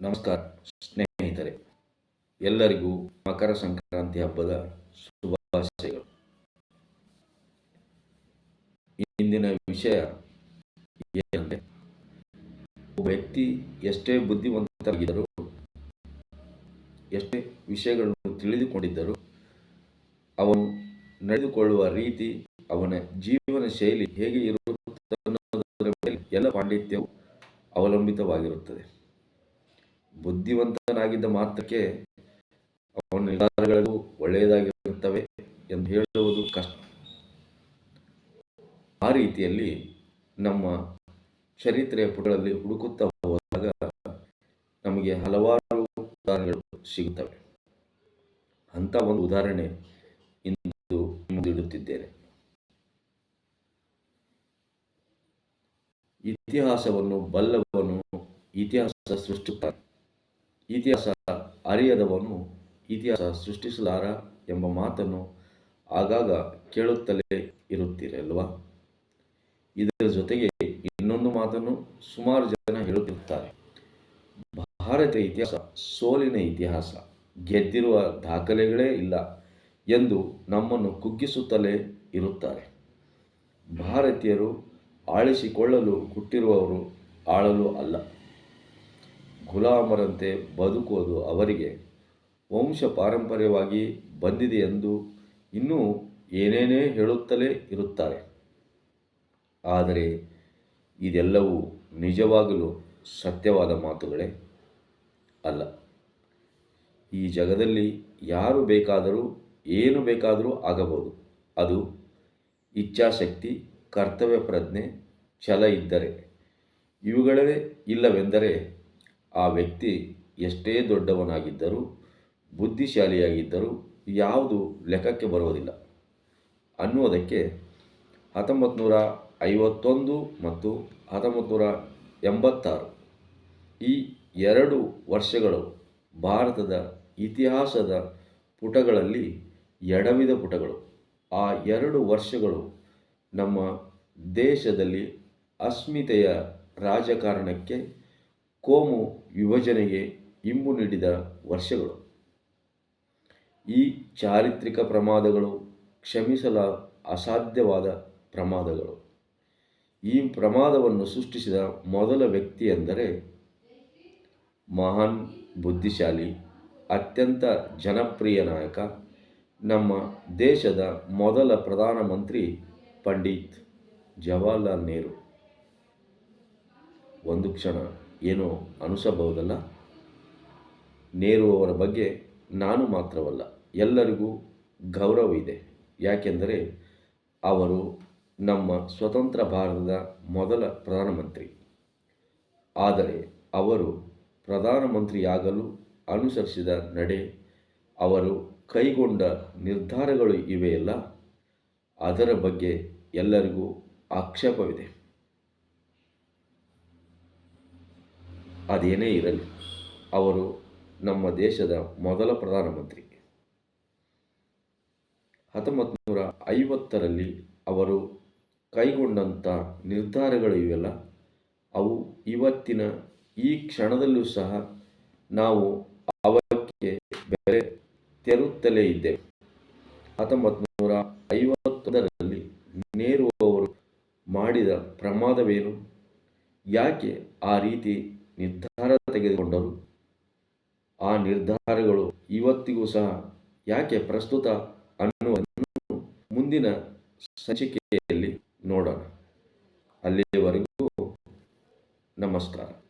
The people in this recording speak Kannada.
ನಮಸ್ಕಾರ, ಸ್ನೇಹಿತರೆ. ಎಲ್ಲರಿಗೂ ಮಕರ ಸಂಕ್ರಾಂತಿ ಹಬ್ಬದ ಶುಭಾಶಯಗಳು. ಇಂದಿನ ವಿಷಯ ಏನಂದರೆ, ಒಬ್ಬ ವ್ಯಕ್ತಿ ಎಷ್ಟೇ ಬುದ್ಧಿವಂತರಾಗಿದ್ದರೂ, ಎಷ್ಟೇ ವಿಷಯಗಳನ್ನು ತಿಳಿದುಕೊಂಡಿದ್ದರೂ, ಅವನು ನಡೆದುಕೊಳ್ಳುವ ರೀತಿ ಅವನ ಜೀವನ ಶೈಲಿ ಹೇಗೆ ಇರುತ್ತದೆ ಮೇಲೆ ಎಲ್ಲ ಪಾಂಡಿತ್ಯವು ಅವಲಂಬಿತವಾಗಿರುತ್ತದೆ. ಬುದ್ಧಿವಂತನಾಗಿದ್ದ ಮಾತ್ರಕ್ಕೆ ಅವನ ನಿರ್ಧಾರಗಳು ಒಳ್ಳೆಯದಾಗಿರುತ್ತವೆ ಎಂದು ಹೇಳುವುದು ಕಷ್ಟ. ಆ ರೀತಿಯಲ್ಲಿ ನಮ್ಮ ಚರಿತ್ರೆಯ ಪುಟಗಳಲ್ಲಿ ಹುಡುಕುತ್ತಾ ಹೋದಾಗ ನಮಗೆ ಹಲವಾರು ಉದಾಹರಣೆಗಳು ಸಿಗುತ್ತವೆ. ಅಂತ ಒಂದು ಉದಾಹರಣೆ ಇಂದು ಮುಂದಿಡುತ್ತಿದ್ದೇನೆ ಇತಿಹಾಸವನ್ನು, ಬಲ್ಲವನು ಇತಿಹಾಸ ಸೃಷ್ಟಿಸುತ್ತಾನೆ. ಇತಿಹಾಸ ಅರಿಯದವನು ಇತಿಹಾಸ ಸೃಷ್ಟಿಸಲಾರ ಎಂಬ ಮಾತನ್ನು ಆಗಾಗ ಕೇಳುತ್ತಲೇ ಇರುತ್ತೀರಲ್ವಾ? ಇದರ ಜೊತೆಗೆ ಇನ್ನೊಂದು ಮಾತನ್ನು ಸುಮಾರು ಜನ ಹೇಳುತ್ತಿರುತ್ತಾರೆ. ಭಾರತ ಇತಿಹಾಸ ಸೋಲಿನ ಇತಿಹಾಸ. ಗೆದ್ದಿರುವ ದಾಖಲೆಗಳೇ ಇಲ್ಲ ಎಂದು ನಮ್ಮನ್ನು ಕುಗ್ಗಿಸುತ್ತಲೇ ಇರುತ್ತಾರೆ. ಭಾರತೀಯರು ಆಳಿಸಿಕೊಳ್ಳಲು ಹುಟ್ಟಿರುವವರು ಆಳಲು ಅಲ್ಲ. ಗುಲಾಮರಂತೆ ಬದುಕುವುದು ಅವರಿಗೆ ವಂಶ ಪಾರಂಪರ್ಯವಾಗಿ ಬಂದಿದೆ ಎಂದು ಇನ್ನೂ ಏನೇನೇ ಹೇಳುತ್ತಲೇ ಇರುತ್ತಾರೆ. ಆದರೆ ಇದೆಲ್ಲವೂ ನಿಜವಾಗಲು ಸತ್ಯವಾದ ಮಾತುಗಳೇ ಅಲ್ಲ. ಈ ಜಗದಲ್ಲಿ ಯಾರು ಬೇಕಾದರೂ, ಏನು ಬೇಕಾದರೂ ಆಗಬಹುದು. ಅದು ಇಚ್ಛಾಶಕ್ತಿ, ಕರ್ತವ್ಯ ಪ್ರಜ್ಞೆ, ಛಲ ಇದ್ದರೆ. ಇವುಗಳೇ ಇಲ್ಲವೆಂದರೆ ಆ ವ್ಯಕ್ತಿ ಎಷ್ಟೇ ದೊಡ್ಡವನಾಗಿದ್ದರೂ, ಬುದ್ಧಿಶಾಲಿಯಾಗಿದ್ದರೂ ಯಾವುದು ಲೆಕ್ಕಕ್ಕೆ ಬರುವುದಿಲ್ಲ. ಅನ್ನುವುದಕ್ಕೆ ಹತ್ತೊಂಬತ್ತು ಐವತ್ತೊಂದು ಮತ್ತು ಹತ್ತೊಂಬತ್ತು ನೂರ ಎಂಬತ್ತಾರು ಈ ಎರಡು ವರ್ಷಗಳು ಭಾರತದ ಇತಿಹಾಸದ ಪುಟಗಳಲ್ಲಿ ಎಡವಿದ ಪುಟಗಳು. ಆ ಎರಡು ವರ್ಷಗಳು ನಮ್ಮ ದೇಶದಲ್ಲಿ ಅಸ್ಮಿತೆಯ ರಾಜಕಾರಣಕ್ಕೆ ಕೋಮು ವಿಭಜನೆಗೆ ಇಂಬು ನೀಡಿದ ವರ್ಷಗಳು. ಈ ಚಾರಿತ್ರಿಕ ಪ್ರಮಾದಗಳು ಕ್ಷಮಿಸಲ ಅಸಾಧ್ಯವಾದ ಪ್ರಮಾದಗಳು. ಈ ಪ್ರಮಾದವನ್ನು ಸೃಷ್ಟಿಸಿದ ಮೊದಲ ವ್ಯಕ್ತಿ ಎಂದರೆ ಮಹಾನ್ ಬುದ್ಧಿಶಾಲಿ, ಅತ್ಯಂತ ಜನಪ್ರಿಯ ನಾಯಕ, ನಮ್ಮ ದೇಶದ ಮೊದಲ ಪ್ರಧಾನಮಂತ್ರಿ ಪಂಡಿತ್ ಜವಾಹರ್ಲಾಲ್ ನೆಹರು. ಒಂದು ಕ್ಷಣ. ಏನೋ ಅನಿಸಬಹುದಲ್ಲ? ನೇರು ಅವರ ಬಗ್ಗೆ ನಾನು ಮಾತ್ರವಲ್ಲ, ಎಲ್ಲರಿಗೂ ಗೌರವ ಇದೆ ಯಾಕೆಂದರೆ ಅವರು ನಮ್ಮ ಸ್ವತಂತ್ರ ಭಾರತದ ಮೊದಲ ಪ್ರಧಾನಮಂತ್ರಿ. ಆದರೆ ಅವರು ಪ್ರಧಾನಮಂತ್ರಿಯಾಗಲು ಅನುಸರಿಸಿದ ನಡೆ, ಅವರು ಕೈಗೊಂಡ ನಿರ್ಧಾರಗಳು ಇವೆಯಲ್ಲ? ಅದರ ಬಗ್ಗೆ ಎಲ್ಲರಿಗೂ ಆಕ್ಷೇಪವಿದೆ. ಅದೇನೇ ಇರಲಿ, ಅವರು ನಮ್ಮ ದೇಶದ ಮೊದಲ ಪ್ರಧಾನಮಂತ್ರಿ. ಹತ್ತೊಂಬತ್ತು ನೂರ ಐವತ್ತರಲ್ಲಿ ಅವರು ಕೈಗೊಂಡಂಥ ನಿರ್ಧಾರಗಳು ಇವೆಲ್ಲ, ಅವು ಇವತ್ತಿನ ಈ ಕ್ಷಣದಲ್ಲೂ ಸಹ ನಾವು ಅವಕ್ಕೆ ಬೆಲೆ ತೆರುತ್ತಲೇ ಇದ್ದೇವೆ. ಹತ್ತೊಂಬತ್ತು ನೂರ ಐವತ್ತೊಂದರಲ್ಲಿ ನೆಹರು ಅವರು ಮಾಡಿದ ಪ್ರಮಾದವೇನು? ಯಾಕೆ ಆ ರೀತಿ ನಿರ್ಧಾರ ತೆಗೆದುಕೊಂಡರು. ಆ ನಿರ್ಧಾರಗಳು ಇವತ್ತಿಗೂ ಸಹ ಯಾಕೆ ಪ್ರಸ್ತುತ ಅನ್ನುವುದನ್ನು ಮುಂದಿನ ಸಂಚಿಕೆಯಲ್ಲಿ ನೋಡೋಣ. ಅಲ್ಲಿಯವರೆಗೂ ನಮಸ್ಕಾರ.